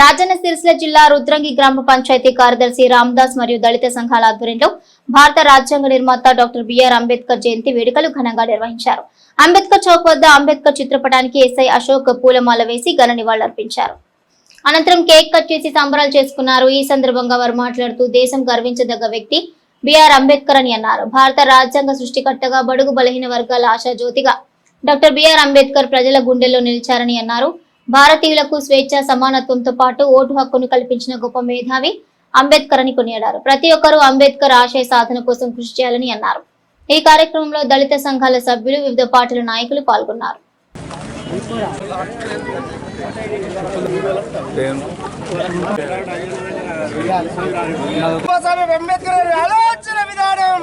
రాజన్న సిరిసిల్ల జిల్లా రుద్రంగి గ్రామ పంచాయతీ కార్యదర్శి రామదాస్ మరియు దళిత సంఘాల ఆధ్వర్యంలో భారత రాజ్యాంగ నిర్మాత డాక్టర్ బిఆర్ అంబేద్కర్ జయంతి వేడుకలు ఘనంగా నిర్వహించారు. అంబేద్కర్ చౌక్ వద్ద అంబేద్కర్ చిత్రపటానికి ఎస్ఐ అశోక్ పూలమాల వేసి ఘన నివాళులర్పించారు. అనంతరం కేక్ కట్ చేసి సంబరాలు చేసుకున్నారు. ఈ సందర్భంగా వారు మాట్లాడుతూ దేశం గర్వించదగ్గ వ్యక్తి బిఆర్ అంబేద్కర్ అని అన్నారు. భారత రాజ్యాంగ సృష్టికర్తగా బడుగు బలహీన వర్గాల ఆశాజ్యోతిగా డాక్టర్ బిఆర్ అంబేద్కర్ ప్రజల గుండెల్లో నిలిచారని అన్నారు. భారతీయులకు స్వేచ్ఛ సమానత్వంతో పాటు ఓటు హక్కును కల్పించిన గొప్ప మేధావి అంబేద్కర్ అని కొనియాడారు. ప్రతి ఒక్కరూ అంబేద్కర్ ఆశయ సాధన కోసం కృషి చేయాలని అన్నారు. ఈ కార్యక్రమంలో దళిత సంఘాల సభ్యులు వివిధ పార్టీల నాయకులు పాల్గొన్నారు. అంబేద్కర్ ఆలోచన విధానం.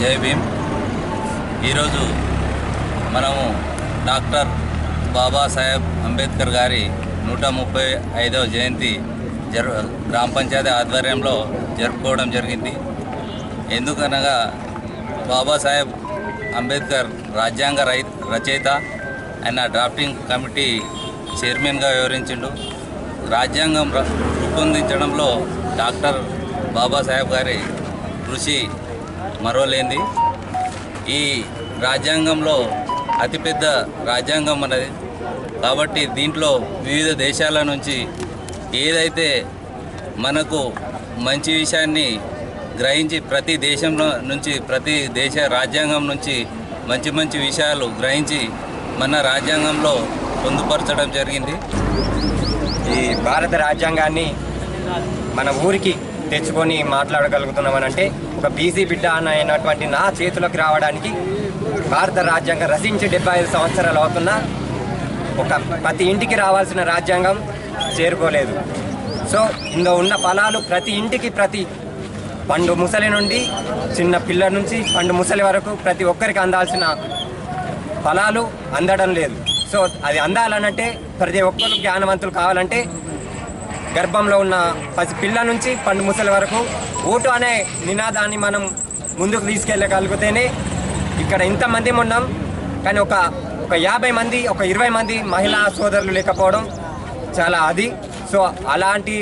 జై భీమ్. ఈరోజు మనము డాక్టర్ బాబాసాహెబ్ అంబేద్కర్ గారి నూట ముప్పై ఐదవ జయంతి జరు గ్రామ పంచాయతీ ఆధ్వర్యంలో జరుపుకోవడం జరిగింది. ఎందుకనగా బాబాసాహెబ్ అంబేద్కర్ రాజ్యాంగ రై రచయిత ఆయన డ్రాఫ్టింగ్ కమిటీ చైర్మన్గా వివరించిండు రాజ్యాంగం ర- రూపొందించడంలో డాక్టర్ బాబాసాహెబ్ గారి కృషి మరోలేంది ఈ రాజ్యాంగంలో అతిపెద్ద రాజ్యాంగం అన్నది కాబట్టి దీంట్లో వివిధ దేశాల నుంచి ఏదైతే మనకు మంచి విషయాన్ని గ్రహించి ప్రతి దేశంలో నుంచి ప్రతి దేశ రాజ్యాంగం నుంచి మంచి మంచి విషయాలు గ్రహించి మన రాజ్యాంగంలో పొందుపరచడం జరిగింది. ఈ భారత రాజ్యాంగాన్ని మన ఊరికి తెచ్చుకొని మాట్లాడగలుగుతున్నామనంటే ఒక బీసీ బిడ్డ అన్న అయినటువంటి నా చేతులకు రావడానికి భారత రాజ్యాంగం రచించి డెబ్బై ఐదు సంవత్సరాలు అవుతున్నా ఒక ప్రతి ఇంటికి రావాల్సిన రాజ్యాంగం చేరుకోలేదు. సో ఇందులో ఉన్న ఫలాలు ప్రతి ఇంటికి ప్రతి పండు ముసలి నుండి చిన్న పిల్లల నుంచి పండు ముసలి వరకు ప్రతి ఒక్కరికి అందాల్సిన ఫలాలు అందడం లేదు. సో అది అందాలనంటే ప్రతి ఒక్కరు జ్ఞానవంతులు కావాలంటే గర్భంలో ఉన్న పసి పిల్ల నుంచి పండు ముసలి వరకు ఓటు అనే నినాదాన్ని మనం ముందుకు తీసుకెళ్ళగలిగితేనే ఇక్కడ ఇంతమంది ఉన్నాం. కానీ ఒక ఒక యాభై మంది ఒక ఇరవై మంది మహిళా సోదరులు లేకపోవడం చాలా అది. సో అలాంటి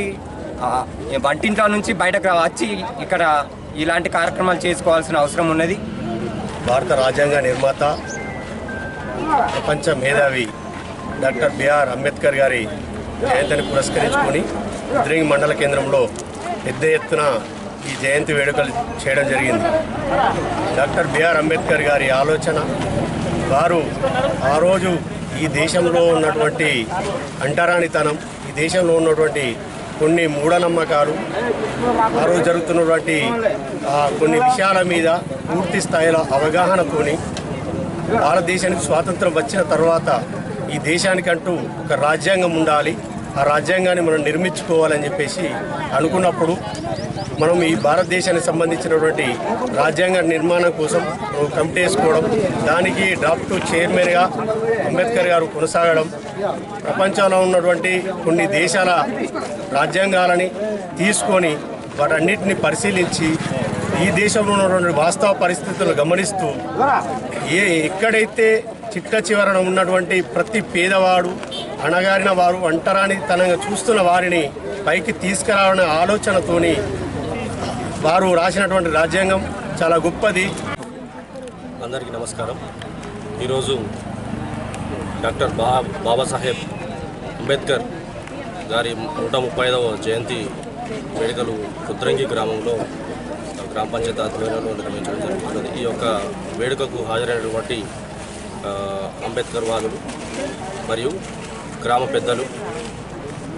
వంటింట్లో నుంచి బయటకు వచ్చి ఇక్కడ ఇలాంటి కార్యక్రమాలు చేసుకోవాల్సిన అవసరం ఉన్నది. భారత రాజ్యాంగ నిర్మాత ప్రపంచ మేధావి డాక్టర్ బిఆర్ అంబేద్కర్ గారి జయంతిని పురస్కరించుకొని ఉద్రింగ్ మండల కేంద్రంలో పెద్ద ఎత్తున ఈ జయంతి వేడుకలు చేయడం జరిగింది. డాక్టర్ బిఆర్ అంబేద్కర్ గారి ఆలోచన వారు ఆ రోజు ఈ దేశంలో ఉన్నటువంటి అంటరానితనం ఈ దేశంలో ఉన్నటువంటి కొన్ని మూఢనమ్మకాలు ఆ రోజు జరుగుతున్నటువంటి ఆ, కొన్ని విషయాల మీద పూర్తి స్థాయిలో అవగాహనతోని భారతదేశానికి స్వాతంత్రం వచ్చిన తర్వాత ఈ దేశానికంటూ ఒక రాజ్యాంగం ఉండాలి. ఆ రాజ్యాంగాన్ని మనం నిర్మించుకోవాలని చెప్పేసి అనుకున్నప్పుడు మనం ఈ భారతదేశానికి సంబంధించినటువంటి రాజ్యాంగ నిర్మాణం కోసం కమిటీ వేసుకోవడం దానికి డ్రాఫ్ట్ చైర్మన్గా అంబేద్కర్ గారు కొనసాగడం ప్రపంచంలో ఉన్నటువంటి కొన్ని దేశాల రాజ్యాంగాలని తీసుకొని వాటన్నిటిని పరిశీలించి ఈ దేశంలో ఉన్నటువంటి వాస్తవ పరిస్థితులను గమనిస్తూ ఏ ఎక్కడైతే చిట్ట చివరన ఉన్నటువంటి ప్రతి పేదవాడు అణగారిన వారు ఒంటరాని తనంగా చూస్తున్న వారిని పైకి తీసుకురావాలనే ఆలోచనతోని వారు రాసినటువంటి రాజ్యాంగం చాలా గొప్పది. అందరికీ నమస్కారం. ఈరోజు డాక్టర్ బా బాబాసాహెబ్ అంబేద్కర్ గారి నూట ముప్పై ఐదవ జయంతి వేడుకలు కుద్రంగి గ్రామంలో గ్రామ పంచాయతీ ఆధ్వర్యంలో నిర్వహించడం జరుగుతున్నది. ఈ యొక్క వేడుకకు హాజరైనటువంటి అంబేద్కర్ వాదులు మరియు గ్రామ పెద్దలు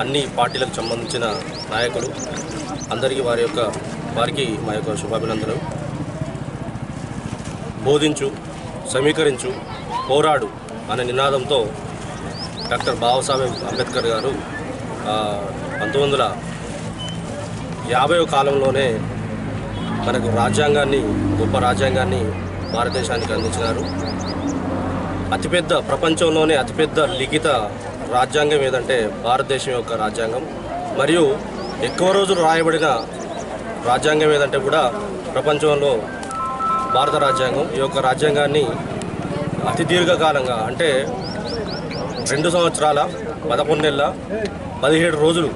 అన్ని పార్టీలకు సంబంధించిన నాయకులు అందరికీ వారి యొక్క వారికి మా యొక్క శుభాభినందనలు. బోధించు సమీకరించు పోరాడు అనే నినాదంతో డాక్టర్ బాబాసాహెబ్ అంబేద్కర్ గారు పంతొమ్మిది వందల యాభై కాలంలోనే మనకు రాజ్యాంగాన్ని గొప్ప రాజ్యాంగాన్ని భారతదేశానికి అందించినారు. అతిపెద్ద ప్రపంచంలోనే అతిపెద్ద లిఖిత రాజ్యాంగం ఏదంటే భారతదేశం యొక్క రాజ్యాంగం. మరియు ఎక్కువ రోజులు రాయబడిన రాజ్యాంగం ఏదంటే కూడా ప్రపంచంలో భారత రాజ్యాంగం. ఈ యొక్క రాజ్యాంగాన్ని అతి దీర్ఘకాలంగా అంటే రెండు సంవత్సరాల పదకొండు నెలల పదిహేడు రోజులు